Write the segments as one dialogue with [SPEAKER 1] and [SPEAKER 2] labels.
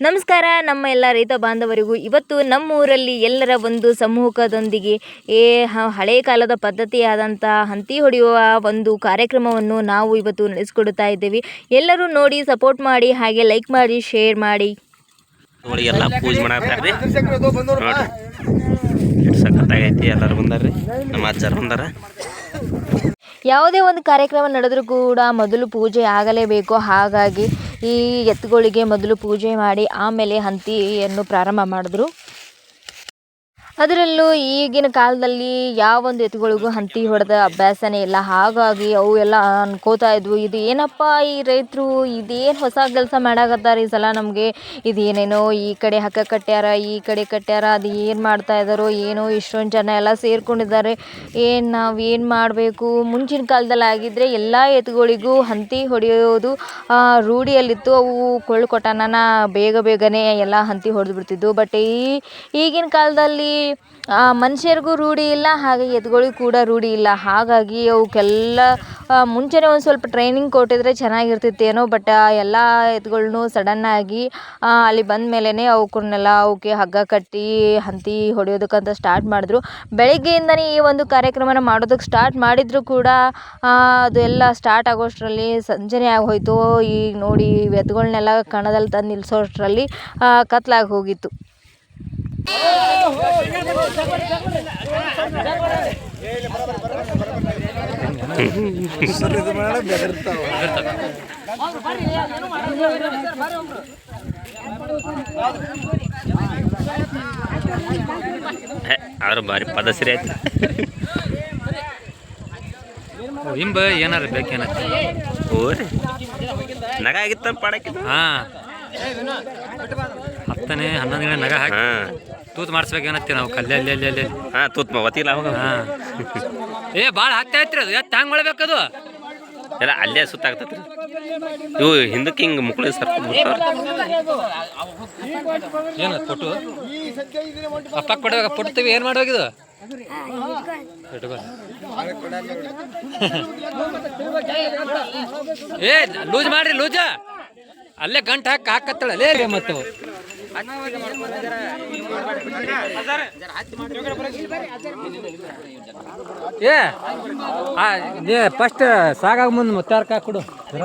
[SPEAKER 1] ನಮಸ್ಕಾರ ನಮ್ಮ ಎಲ್ಲ ರೈತ ಬಾಂಧವರಿಗೂ ಇವತ್ತು ನಮ್ಮ ಊರಲ್ಲಿ ಎಲ್ಲರ ಒಂದು ಸಮೂಹದೊಂದಿಗೆ ಏ ಹಳೆಯ ಹಳೆ ಕಾಲದ ಪದ್ಧತಿಯಾದಂಥ ಹಂತಿ ಹೊಡೆಯುವ ಒಂದು ಕಾರ್ಯಕ್ರಮವನ್ನು ನಾವು ಇವತ್ತು ನಡೆಸಿಕೊಡುತ್ತಾ ಇದ್ದೇವೆ. ಎಲ್ಲರೂ ನೋಡಿ ಸಪೋರ್ಟ್ ಮಾಡಿ ಹಾಗೆ ಲೈಕ್ ಮಾಡಿ ಶೇರ್ ಮಾಡಿ.
[SPEAKER 2] ಅವಳಿಗೆಲ್ಲ ಪೂಜೆ ಮಾಡತ್ತಾರ್ರಿ ನೋಡ್ರಿ. ಎಷ್ಟು ಸಖತ್ತಾಗೈತಿ ಎಲ್ಲರೂ ಬಂದಾರ್ರಿ. ನಮ್ಮ ಅಜ್ಜಾರು ಬಂದಾರ.
[SPEAKER 1] ಯಾವುದೇ ಒಂದು ಕಾರ್ಯಕ್ರಮ ನಡೆದರೂ ಕೂಡ ಮೊದಲು ಪೂಜೆ ಆಗಲೇಬೇಕು. ಹಾಗಾಗಿ ಈ ಎತ್ತುಗಳಿಗೆ ಮೊದಲು ಪೂಜೆ ಮಾಡಿ ಆಮೇಲೆ ಹಂತಿಯನ್ನು ಪ್ರಾರಂಭ ಮಾಡಿದ್ರು. ಅದರಲ್ಲೂ ಈಗಿನ ಕಾಲದಲ್ಲಿ ಯಾವೊಂದು ಎತ್ತುಗಳಿಗೂ ಹಂತಿ ಹೊಡೆದ ಅಭ್ಯಾಸನೇ ಇಲ್ಲ. ಹಾಗಾಗಿ ಅವು ಎಲ್ಲ ಅನ್ಕೋತಾ ಇದ್ವು. ಇದು ಏನಪ್ಪ ಈ ರೈತರು? ಇದೇನು ಹೊಸ ಕೆಲಸ ಮಾಡಾಕತ್ತಾರೆ ಈ ಸಲ ನಮಗೆ? ಇದೇನೇನೋ ಈ ಕಡೆ ಹಕ್ಕ ಕಟ್ಟ್ಯಾರ ಈ ಕಡೆ ಕಟ್ಟ್ಯಾರ ಅದು ಏನು ಮಾಡ್ತಾ ಇದ್ದಾರೋ ಏನೋ ಇಷ್ಟೊಂದು ಜನ ಎಲ್ಲ ಸೇರ್ಕೊಂಡಿದ್ದಾರೆ. ಏನು ನಾವು ಏನು ಮಾಡಬೇಕು? ಮುಂಚಿನ ಕಾಲದಲ್ಲಿ ಆಗಿದ್ದರೆ ಎಲ್ಲ ಎತ್ತುಗಳಿಗೂ ಹಂತಿ ಹೊಡೆಯೋದು ರೂಢಿಯಲ್ಲಿತ್ತು. ಅವು ಕೊಳ್ಳು ಕೊಟ್ಟನ ಬೇಗ ಬೇಗನೆ ಎಲ್ಲ ಹಂತಿ ಹೊಡೆದು ಬಿಡ್ತಿದ್ವು. ಬಟ್ ಈ ಈಗಿನ ಕಾಲದಲ್ಲಿ ಮನುಷ್ಯರಿಗೂ ರೂಢಿ ಇಲ್ಲ, ಹಾಗೆ ಎತ್ತುಗಳಿಗೂ ಕೂಡ ರೂಢಿ ಇಲ್ಲ. ಹಾಗಾಗಿ ಅವಕ್ಕೆಲ್ಲ ಮುಂಚೆನೇ ಒಂದು ಸ್ವಲ್ಪ ಟ್ರೈನಿಂಗ್ ಕೊಟ್ಟಿದ್ರೆ ಚೆನ್ನಾಗಿರ್ತಿತ್ತೇನೋ ಬಟ್ ಎಲ್ಲ ಎತ್ತುಗಳ್ನು ಸಡನ್ನಾಗಿ ಅಲ್ಲಿ ಬಂದ ಮೇಲೇ ಅವಕ್ಕನ್ನೆಲ್ಲ ಅವಕ್ಕೆ ಹಗ್ಗ ಕಟ್ಟಿ, ಹಂತಿ ಹೊಡೆಯೋದಕ್ಕಂತ ಸ್ಟಾರ್ಟ್ ಮಾಡಿದ್ರು. ಬೆಳಗ್ಗೆಯಿಂದನೇ ಈ ಒಂದು ಕಾರ್ಯಕ್ರಮನ ಮಾಡೋದಕ್ಕೆ ಸ್ಟಾರ್ಟ್ ಮಾಡಿದ್ರು ಕೂಡ ಅದು ಎಲ್ಲ ಸ್ಟಾರ್ಟ್ ಆಗೋಷ್ಟರಲ್ಲಿ ಸಂಜೆನೇ ಆಗೋಯ್ತು. ಈಗ ನೋಡಿ ಎತ್ತುಗಳ್ನೆಲ್ಲ ಕಣದಲ್ಲಿ ತಂದು ನಿಲ್ಲಿಸೋಷ್ಟರಲ್ಲಿ ಕತ್ಲಾಗಿ ಹೋಗಿತ್ತು.
[SPEAKER 2] ಆದ್ರೂ ಭಾರಿ ಪದಸರಿ ಆಯ್ತು.
[SPEAKER 3] ಹಿಂಬ ಏನಾರ ಬೇಕೇನ?
[SPEAKER 2] ಓರಿ ನಗ ಆಗಿತ್ತ ಪಾಡಕ್ಕಿದ್ದು
[SPEAKER 3] ಹಾ. ಹತ್ತನೇ ಹನ್ನೊಂದು ಗಂಟೆ ನಗ ಹಾಕಿ
[SPEAKER 2] ತೂತು
[SPEAKER 3] ತೂತ್ ಮಾಡಿಸ್ಬೇಕೇನತ್ತಿ ನಾವು? ಕಲ್ಲೆ ಅಲ್ಲಿ ಅಲ್ಲಿ ಅಲ್ಲಿ
[SPEAKER 2] ಹಾ ತೂತ್ ಒತ್ತಿಲ್ಲ ಅವಾಗ
[SPEAKER 3] ಹಾಂ. ಏ ಭಾಳ ಹತ್ತೆ ಐತ್ರಿ ಅದು. ಎತ್ತ ಹಂಗೆ ಮಾಡ್ಬೇಕದು
[SPEAKER 2] ಎಲ್ಲ ಅಲ್ಲೇ ಸುತ್ತಾಗ್ತೈತ್ರಿ ಇವು ಹಿಂದಕ್ಕೆ ಹಿಂಗೆ ಮುಕ್ಳು ಸರ್
[SPEAKER 3] ಏನು ಕೊಟ್ಟು ಅಪ್ಪ ಕೊಡ್ಬೇಕ ಕೊಡ್ತೀವಿ ಏನು ಇಟ್ಕೋ. ಏ ಲೂಜ್ ಮಾಡ್ರಿ ಲೂಜ ಅಲ್ಲೇ ಗಂಟು ಹಾಕಿ ಹಾಕತ್ತಳಲ್ಲೇ ಮತ್ತು. ಏ ಆ, ನೀ ಫಸ್ಟ್ ಸಾಗಾಗ ಮುಂದೆ ಮತ್ತೆ ಕೊಡು. ಕೊಡು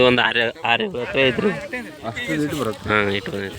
[SPEAKER 2] ಇದು ಒಂದು ಆರು ಆರು ಎಕರೆ ಐತ್ರಿ ಹಾಂ ಇಟ್ಟು ಬಂದೈತಿ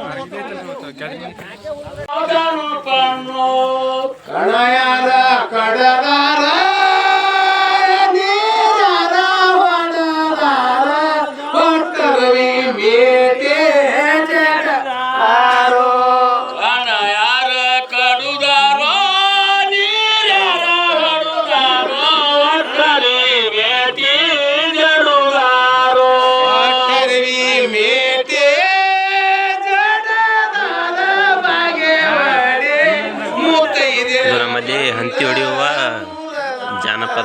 [SPEAKER 4] ಕಣಯದ ಕಡಗಾರ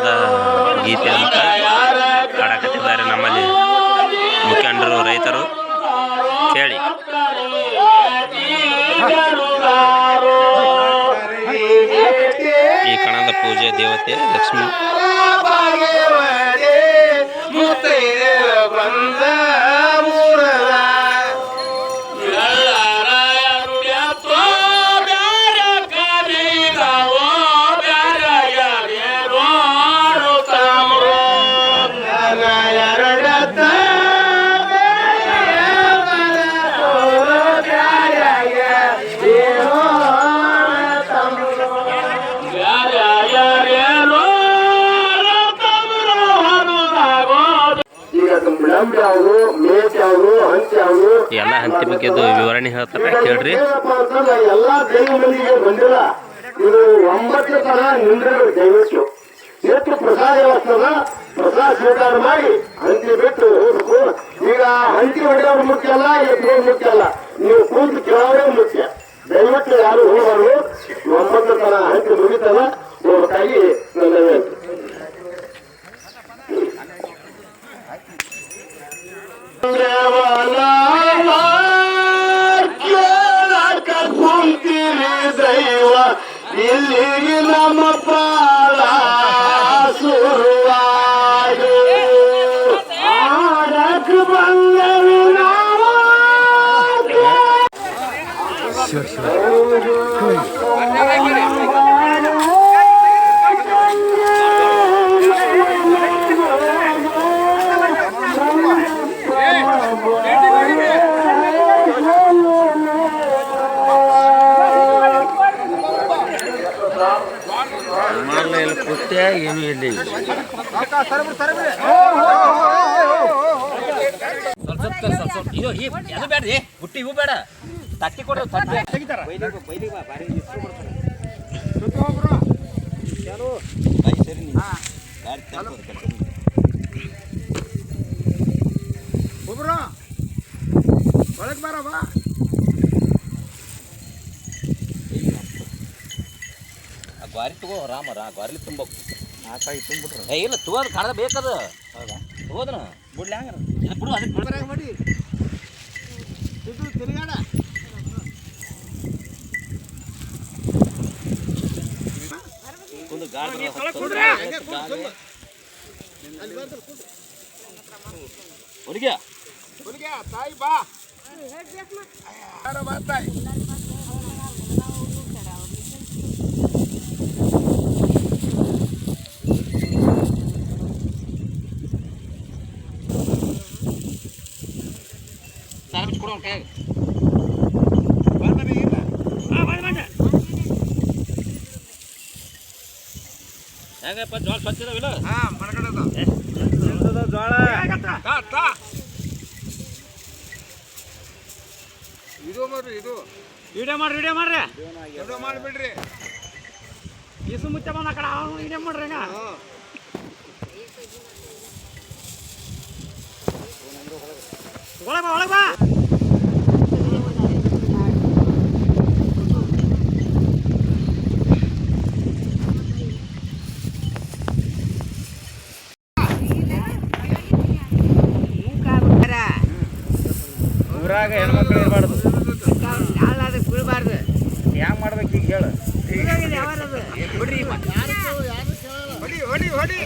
[SPEAKER 2] ಜನಪದ ಗೀತೆ ಅಂತ ಹಾಡಕತ್ತಿದ್ದಾರೆ ನಮ್ಮಲ್ಲಿ ಮುಖಂಡರು ರೈತರು. ಕೇಳಿ.
[SPEAKER 4] ಈ ಕಣದ
[SPEAKER 5] ಪೂಜೆ ದೇವತೆ
[SPEAKER 6] ಯಾವುದು ಮೇಟ್ ಯಾವುದು ಹಂಚ ಯಾವುದು
[SPEAKER 5] ಎಲ್ಲ ಹಂತಿ ಬಗ್ಗೆ ವಿವರಣೆ ಹೇಳ್ತಾರೆ ಕೇಳ್ರಿ.
[SPEAKER 6] ಎಲ್ಲ ದೈವ ಮಂದಿಗೆ ಬಂದಿಲ್ಲ. ಇದು ಒಂಬತ್ತು ತರ ನಿಂದ್ರಗಳು ದೈವಕ್ಕೆ ಎಷ್ಟು ಪ್ರಸಾದ ಇರ್ತದ ಪ್ರಸಾದ ಸ್ವೀಕಾರ ಮಾಡಿ ಹಂತಿ ಬಿಟ್ಟು ಹೋಗ್ಬೇಕು. ಈಗ ಹಂತಿ ಹೊಡೆಯೋರು ಮುಖ್ಯ ಅಲ್ಲ ಎತ್ತೋರು ಮುಖ್ಯ ಅಲ್ಲ. ನೀವು ಕೂತು ಕೇಳೋರೇ ಮುಖ್ಯ. ದಯವಿಟ್ಟು ಯಾರು ಹೋಗಬಾರ್ದು. ಒಂಬತ್ತು ತರ ಹಂತಿ ಮುಗಿತಲ್ಲ ಹೋಗ್ಬೇಕಾಗಿ ನನ್ನ Billiğin ama
[SPEAKER 7] pa ಏನು ಇಲ್ಲಿ ಇದು ಬೇಡ್ರಿ ಬುಟ್ಟಿ ಇವು ಬೇಡ ತಟ್ಟಿ ಕೊಡು ತಟ್ಟಿ ಗ್ವಾರಿ ತಗೋ ರಾಮರ ಗ್ವಾರಿ ತುಂಬ ಆ ತುಂಬಿಟ್ರ. ಏ ಇಲ್ಲ ತಗೋ ಕಣದ ಬೇಕದು. ಹೌದಾ? ತಗೋದನ ಬಿಡ್ಲಿ ಹಂಗಾರ. ಇದು ಬಿಡು ಅದಕ್ಕೆ ಬಿಡು. ಕುಂದು ಗಾಡಿ ಹುಡುಗಿಯ? ತಾಯಿ ಬಾ. ಕೊಡು ಅವ್ನ ಕೈಯಾಗ ಹೆಂಗಪ್ಪ ಜೋಳ ಸ್ವಚ್ಛ ಇದಾವಿಲ್ಲ
[SPEAKER 8] ವಿಡಿಯೋ ಮಾಡ್ರಿ ವಿಡಿಯೋ ಮಾಡ್ರಿ. ವಿಡಿಯೋ ಮಾಡಿಬಿಡ್ರಿ. ಈಸು ಮುಚ್ಚ ಬಂದ ಕಡೆ ಅವನು ವಿಡಿಯೋ ಮಾಡ್ರಿ ಹಂಗ ಒಳಗೆ ಬಾ ಒಳಗೆ ಬಾ.
[SPEAKER 7] ಊರಾಗ ಹೆಣ್ಮಕ್ಳು ಇರಬಾರ್ದು
[SPEAKER 8] ಬೀಳ್ಬಾರ್ದು
[SPEAKER 7] ಹ್ಯಾಂಗ ಮಾಡ್ಬೇಕು ಈಗ ಹೇಳು
[SPEAKER 8] ಬಿಡ್ರಿ
[SPEAKER 7] ಹೊಡಿ ಹೊಡಿ ಹೊಡಿ